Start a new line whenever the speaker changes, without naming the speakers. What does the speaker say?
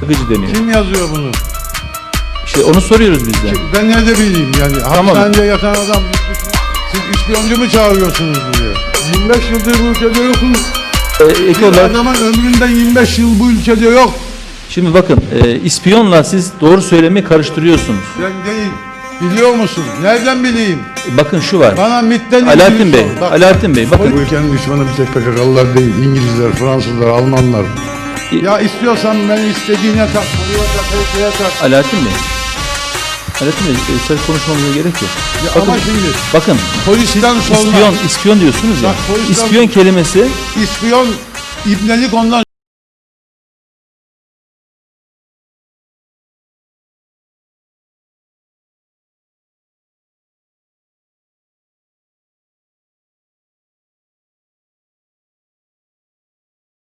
Çakıcı deniyor.
Kim yazıyor bunu?
İşte onu soruyoruz biz de.
Ben nerede bileyim yani?
Tamam.
Hapishanede yatan adam siz ispiyoncu mu çağırıyorsunuz buraya? 25 yıldır bu ülkede yokum.
Ee, ek olarak
adamın ömründe 25 yıl bu ülkede yok.
şimdi bakın e, ispiyonla siz doğru söylemeyi karıştırıyorsunuz.
Ben değil. Biliyor musun? Nereden bileyim?
Bakın şu var.
Bana MIT'ten
Alaaddin Bey.
Bak,
Alaaddin Bey bakın
Bu ülkenin düşmanı bir tek PKK'lılar değil. İngilizler, Fransızlar, Almanlar. Ya istiyorsan ben istediğine tak, buraya tak, ortaya tak.
Alaaddin Bey. Alaaddin Bey, e, söz konuşmamıza gerek yok.
Ya
Bakın,
ama şimdi
bakın
polisten sonra
ispiyon, ispiyon diyorsunuz ya.
Bak, polisten-
İspiyon kelimesi
ispiyon, ibnelik ondan